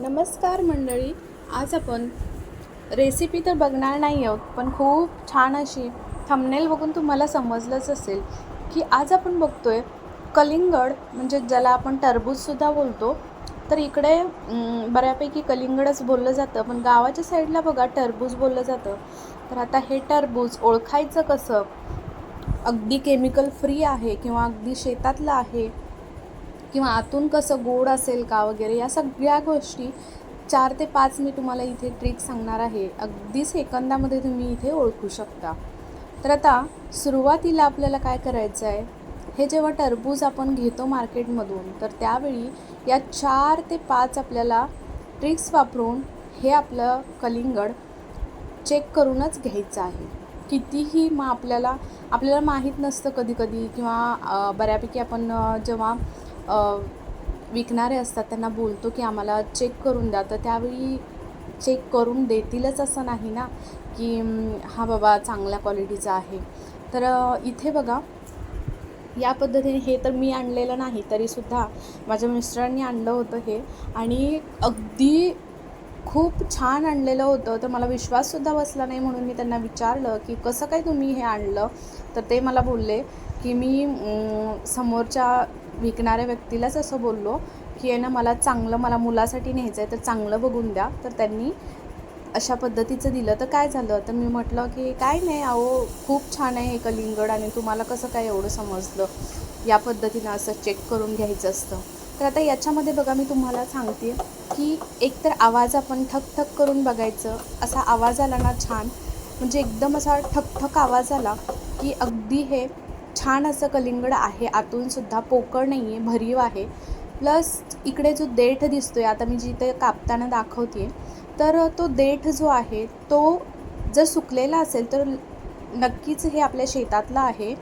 नमस्कार मंडळी. आज आपण रेसिपी तर बघणार नाही आहोत पण खूप छान अशी थंबनेल बघून तुम्हाला समजलंच असेल की आज आपण बघतो आहे कलिंगड म्हणजे ज्याला आपण टरबूजसुद्धा बोलतो. तर इकडे बऱ्यापैकी कलिंगडच बोललं जातं पण गावाच्या साईडला बघा टरबूज बोललं जातं. तर आता हे टरबूज ओळखायचं कसं? अगदी केमिकल फ्री आहे किंवा अगदी शेतातलं आहे. किंवा आतून कसं गोड असेल का वगैरे या सगळ्या गोष्टी चार ते पाच मी तुम्हाला इथे ट्रिक सांगणार आहे. अगदी सेकंदामध्ये तुम्ही इथे ओळखू शकता. तर आता सुरुवातीला आपल्याला काय करायचं आहे? हे जेव्हा टरबूज आपण घेतो मार्केटमधून तर त्यावेळी या चार ते पाच आपल्याला ट्रिक्स वापरून हे आपलं कलिंगड चेक करूनच घ्यायचं आहे. कितीही मग आपल्याला आपल्याला माहीत नसतं कधी कधी किंवा बऱ्यापैकी आपण जेव्हा विकणारे असतात त्यांना बोलतो की आम्हाला चेक करून द्या. तर त्यावेळी चेक करून देतीलच असं नाही ना की हा बाबा चांगल्या क्वालिटीचा आहे. तर इथे बघा या पद्धतीने हे तर मी आणलेलं नाही तरीसुद्धा माझ्या मिस्टरांनी आणलं होतं हे. आणि अगदी खूप छान आणलेलं होतं तर मला विश्वाससुद्धा बसला नाही म्हणून मी त्यांना विचारलं की कसं काय तुम्ही हे आणलं? तर ते मला बोलले की मी समोरच्या विकणाऱ्या व्यक्तीलाच असं बोललो की आहे ना मला चांगलं मला मुलासाठी न्यायचं आहे तर चांगलं बघून द्या. तर त्यांनी अशा पद्धतीचं दिलं. तर काय झालं? तर मी म्हटलं की काय नाही अहो खूप छान आहे हे कलिंगड आणि तुम्हाला कसं काय एवढं समजलं? या पद्धतीनं असं चेक करून घ्यायचं असतं. तर आता याच्यामध्ये बघा मी तुम्हाला सांगते की एकतर आवाज आपण ठक ठक करून बघायचं. असा आवाज आला ना छान. म्हणजे एकदम असा ठकठक आवाज आला की अगदी हे छान असं कलिंगड आहे आतूनसुद्धा पोकळ नाही आहे भरीव आहे. प्लस इकडे जो देठ दिसतो आहे आता मी जिथे कापताना दाखवते तर तो देठ जो आहे तो जर सुकलेला असेल तर नक्कीच हे आपल्या शेतातलं आहे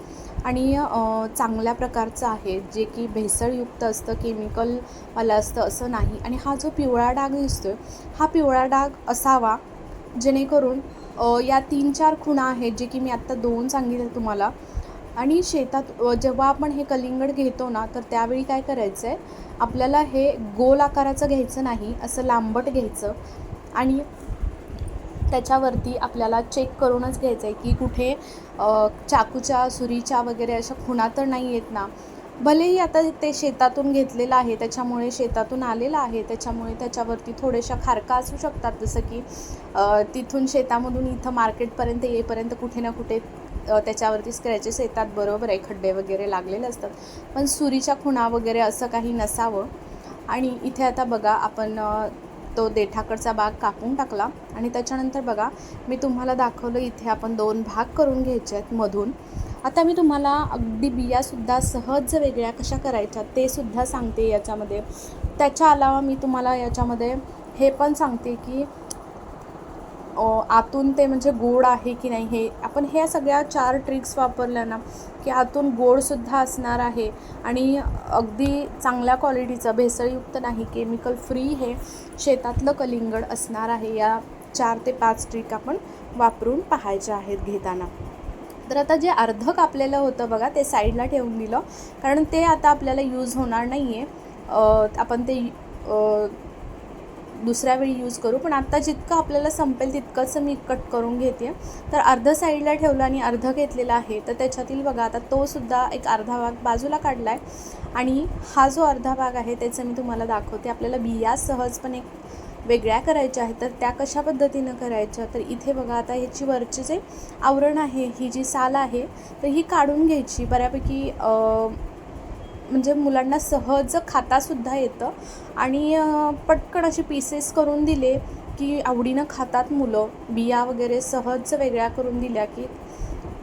आणि चांगल्या प्रकारचं आहे. जे की भेसळयुक्त असतं केमिकलवालं असतं असं नाही. आणि हा जो पिवळा डाग दिसतोय हा पिवळा डाग असावा जेणेकरून या तीन चार खुणा आहेत जे की मी आत्ता दोन सांगितले तुम्हाला आणि शेतात जेव्हा आपण हे कलिंगड घेतो ना तर त्यावेळी काय करायचं आहे आपल्याला हे गोल आकाराचं घ्यायचं नाही असं लांबट घ्यायचं. आणि त्याच्यावरती आपल्याला चेक करूनच घ्यायचं आहे की कुठे चाकूच्या सुरीच्या वगैरे अशा खुणा तर नाही आहेत ना. भलेही आता ते शेतातून घेतलेलं आहे त्याच्यामुळे शेतातून आलेलं आहे त्याच्यामुळे त्याच्यावरती थोड्याशा खारका असू शकतात. जसं की तिथून शेतामधून इथं मार्केटपर्यंत येईपर्यंत कुठे ना कुठे त्याच्यावरती स्क्रॅचेस येतात बरोबर आहे खड्डे वगैरे लागलेले असतात पण सुरीच्या खुणा वगैरे असं काही नसावं. आणि इथे आता बघा आपण तो देठाकडचा भाग कापून टाकला. आणि त्याच्यानंतर बघा मी तुम्हाला दाखवलं इथे आपण दोन भाग करून घ्यायचे आहेत मधून. आता मी तुम्हाला अगदी बियासुद्धा सहज वेगळ्या कशा करायच्या ते सुद्धा सांगते याच्यामध्ये. त्याच्या अलावा मी तुम्हाला याच्यामध्ये हे पण सांगते की आतून ते म्हणजे गोड आहे की नाही हे आपण ह्या सगळ्या चार ट्रिक्स वापरल्या ना की आतून गोडसुद्धा असणार आहे. आणि अगदी चांगल्या क्वालिटीचं भेसळयुक्त नाही केमिकल फ्री हे शेतातलं कलिंगड असणार आहे. या चार ते पाच ट्रिक आपण वापरून पाहायच्या आहेत घेताना. तर आता जे अर्ध कापलेलं होतं बघा ते साईडला ठेवून दिलं. कारण ते आता आपल्याला यूज होणार नाही आहे आपण ते दुसऱ्या वेळी यूज करू. पण आत्ता जितकं आपल्याला संपेल तितकंच मी कट करून घेते तर अर्ध साईडला ठेवलं आणि अर्ध घेतलेला आहे. तर त्याच्यातील बघा आता तो सुद्धा एक अर्धा भाग बाजूला काढला आहे आणि हा जो अर्धा भाग आहे त्याचं मी तुम्हाला दाखवते. आपल्याला बिया सहजपणे वेगळ्या करायच्या आहेत. तर त्या कशा पद्धतीनं करायच्या? तर इथे बघा आता ह्याची वरचे जे आवरण आहे ही जी साल आहे तर ही काढून घ्यायची. बऱ्यापैकी म्हणजे मुलांना सहज खातासुद्धा येतं. आणि पटकन असे पीसेस करून दिले की आवडीनं खातात मुलं. बिया वगैरे सहज वेगळ्या करून दिल्या की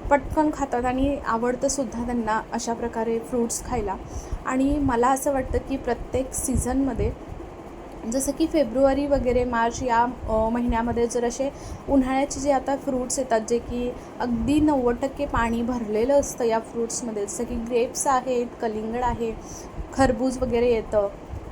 पटकन खातात आणि आवडतंसुद्धा त्यांना अशा प्रकारे फ्रूट्स खायला. आणि मला असं वाटतं की प्रत्येक सीझनमध्ये जसं की फेब्रुवारी वगैरे मार्च या महिन्यामध्ये जर असे उन्हाळ्याचे जे आता फ्रूट्स येतात जे की अगदी नव्वद टक्के पाणी भरलेलं असतं या फ्रूट्समध्ये जसं की ग्रेप्स आहेत कलिंगड आहे खरबूज वगैरे येतं.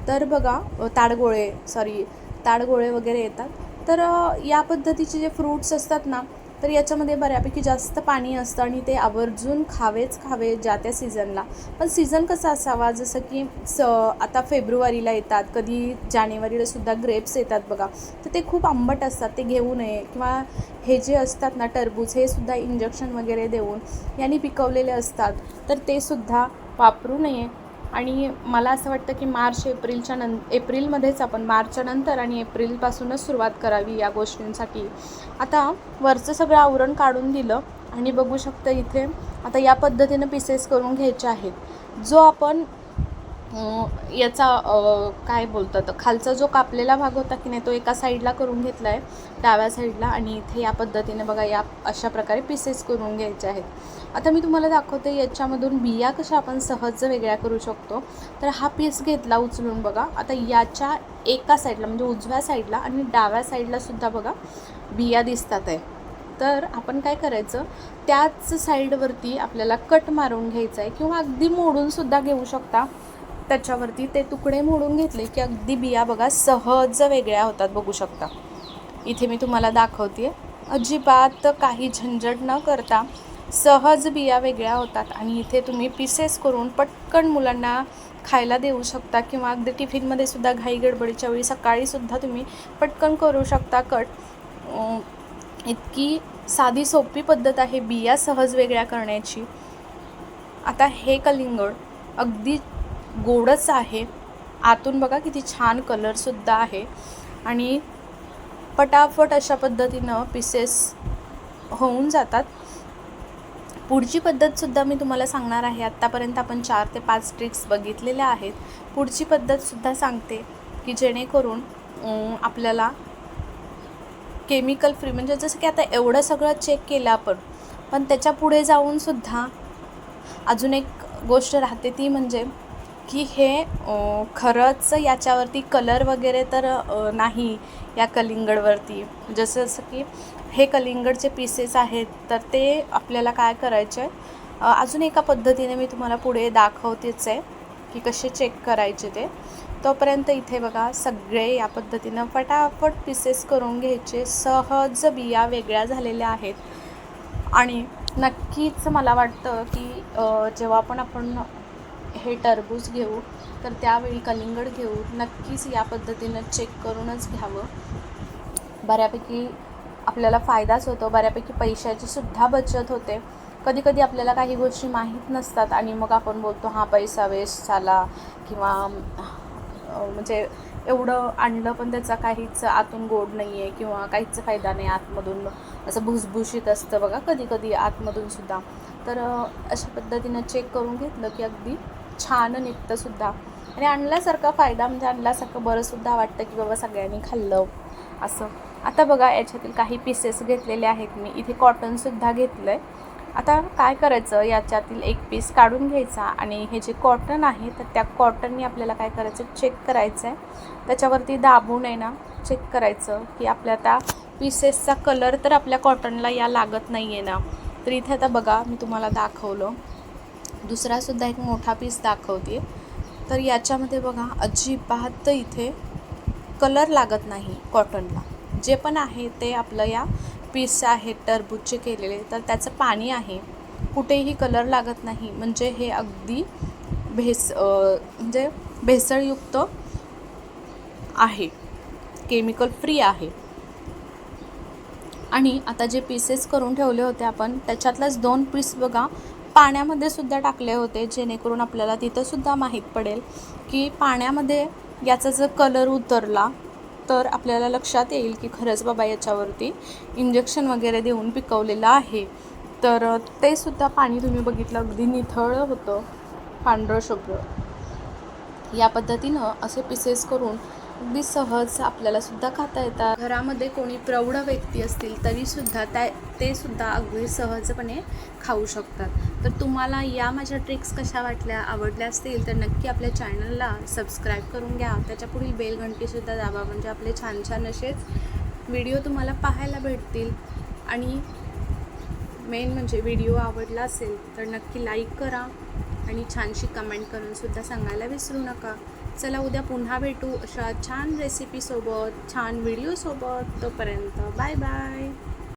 तर बघा ताडगोळे सॉरी ताडगोळे वगैरे येतात. तर या पद्धतीचे जे फ्रूट्स असतात ना तर याच्यामध्ये बऱ्यापैकी जास्त पाणी असतं आणि ते आवर्जून खावेच खावे ज्या त्या सीझनला. पण सीझन कसा असावा? जसं की स आता फेब्रुवारीला येतात कधी जानेवारीला सुद्धा ग्रेप्स येतात बघा. तर ते खूप आंबट असतात ते घेऊ नये. किंवा हे जे असतात ना टरबूज हे सुद्धा इंजेक्शन वगैरे देऊन यांनी पिकवलेले असतात. तर ते सुद्धा वापरू नये. आणि मला असं वाटतं की मार्च एप्रिलच्या नं एप्रिलमध्येच आपण मार्चच्या नंतर आणि एप्रिलपासूनच सुरुवात करावी या गोष्टींसाठी. आता वरचं सगळं आवरण काढून दिलं आणि बघू शकतं इथे आता या पद्धतीनं पीसेस करून घ्यायचे आहेत. जो आपण याचा काय बोलतात खालचा जो कापलेला भाग होता की नाही तो एका साईडला करून घेतला आहे डाव्या साईडला. आणि इथे या पद्धतीने बघा या अशा प्रकारे पीसेस करून घ्यायचे आहेत. आता मी तुम्हाला दाखवते याच्यामधून बिया कशा आपण सहज वेगळ्या करू शकतो. तर हा पीस घेतला उचलून बघा. आता याच्या एका साईडला म्हणजे उजव्या साईडला आणि डाव्या साईडला सुद्धा बघा बिया दिसतात आहे. तर आपण काय करायचं त्याच साईडवरती आपल्याला कट मारून घ्यायचं आहे किंवा अगदी मोडूनसुद्धा घेऊ शकता. त्याच्यावरती ते तुकडे मोडून घेतले की अगदी बिया बघा सहज वेगळ्या होतात बघू शकता. इथे मी तुम्हाला दाखवते अजिबात काही झंझट न करता सहज बिया वेगळ्या होतात आणि इथे तुम्ही पीसेस करून पटकन मुलांना खायला देऊ शकता किंवा अगदी टिफिनमध्ये सुद्धा घाई गडबडीच्या वेळी सकाळीसुद्धा तुम्ही पटकन करू शकता कट. इतकी साधी सोपी पद्धत आहे बिया सहज वेगळ्या करण्याची. आता हे कलिंगड अगदी गोडच आहे. आतून बघा किती छान कलरसुद्धा आहे. आणि पटापट अशा पद्धतीनं पीसेस होऊन जातात. पुढची पद्धतसुद्धा मी तुम्हाला सांगणार आहे. आत्तापर्यंत आपण चार ते पाच ट्रिक्स बघितलेल्या आहेत. पुढची पद्धतसुद्धा सांगते की जेणेकरून आपल्याला केमिकल फ्री म्हणजे जसं की आता एवढं सगळं चेक केलं आपण पण त्याच्या पुढे जाऊनसुद्धा अजून एक गोष्ट राहते ती म्हणजे की हे खरंच याच्यावरती कलर वगैरे तर नाही या कलिंगडवरती. जसं जसं की हे कलिंगडचे पीसेस आहेत तर ते आपल्याला काय करायचे अजून एका पद्धतीने मी तुम्हाला पुढे दाखवतेच आहे की कसे चेक करायचे ते. तोपर्यंत इथे बघा सगळे या पद्धतीनं फटाफट पीसेस करून घ्यायचे. सहज बिया वेगळ्या झालेल्या आहेत. आणि नक्कीच मला वाटतं की जेव्हा पण आपण हे टरबूज घेऊ तर त्यावेळी कलिंगड घेऊ नक्कीच या पद्धतीनं चेक करूनच घ्यावं. बऱ्यापैकी आपल्याला फायदाच होतो बऱ्यापैकी पैशाची सुद्धा बचत होते. कधी कधी आपल्याला काही गोष्टी माहीत नसतात आणि मग आपण बोलतो हा पैसा वेस्ट झाला किंवा म्हणजे एवढं आणलं पण त्याचा काहीच आतून गोड नाही आहे किंवा काहीच फायदा नाही आतमधून. असं भुसभुशीत असतं बघा कधी कधी आतमधून सुद्धा. तर अशा पद्धतीनं चेक करून घेतलं की अगदी छान निघतं सुद्धा आणि आणल्यासारखा फायदा म्हणजे आणल्यासारखं बरंसुद्धा वाटतं की बाबा सगळ्यांनी खाल्लं. असं. आता बघा याच्यातील काही पीसेस घेतलेले आहेत मी. इथे कॉटनसुद्धा घेतलं आहे आता काय करायचं? याच्यातील एक पीस काढून घ्यायचा आणि हे जे कॉटन आहे तर त्या कॉटननी आपल्याला काय करायचं? चेक करायचं आहे त्याच्यावरती दाबून आहे ना चेक करायचं की आपल्या त्या पीसेसचा कलर तर आपल्या कॉटनला या लागत नाही आहे ना. तर इथे आता बघा मी तुम्हाला दाखवलं. दुसरासुद्धा एक मोठा पीस दाखवते. तर याच्यामध्ये बघा अजिबात इथे कलर लागत नाही कॉटनला जे पण आहे ते आपलं या पीस आहेत टरबूजचे केलेले. तर त्याचं पाणी आहे. कुठेही कलर लागत नाही. म्हणजे हे अगदी भेस म्हणजे भेसळयुक्त आहे. केमिकल फ्री आहे. आणि आता जे पीसेस करून ठेवले होते आपण त्याच्यातलाच दोन पीस बघा पाण्यामध्ये सुद्धा टाकले होते जेणेकरून आपल्याला तिथं सुद्धा माहीत पडेल की पाण्यामध्ये याचा जर कलर उतरला तर आपल्याला लक्षात येईल की खरंच बाबा याच्यावरती इंजेक्शन वगैरे देऊन पिकवलेलं आहे. तर ते सुद्धा पाणी तुम्ही बघितलं अगदी निथळ होतं पांढरं शुभ्र. या पद्धतीनं असे पिसेस करून अगदी सहज आपल्याला सुद्धा खाता येतात. घरामध्ये कोणी प्रौढ व्यक्ती असतील तरीसुद्धा त्या ते सुद्धा अगदी सहजपणे खाऊ शकतात. तर तुम्हाला या माझ्या ट्रिक्स कशा वाटल्या आवडल्या असतील तर नक्की आपल्या चॅनलला सबस्क्राईब करून घ्या. त्याच्या पुढील बेल घंटीसुद्धा दाबा म्हणजे आपले छान छान असेच व्हिडिओ तुम्हाला पाहायला भेटतील. आणि मेन म्हणजे व्हिडिओ आवडला असेल तर नक्की लाईक करा. आणि छानशी कमेंट करून सुद्धा सांगायला विसरू नका. चला उद्या पुन्हा भेटू अशा छान रेसिपीसोबत छान व्हिडिओसोबत तोपर्यंत बाय बाय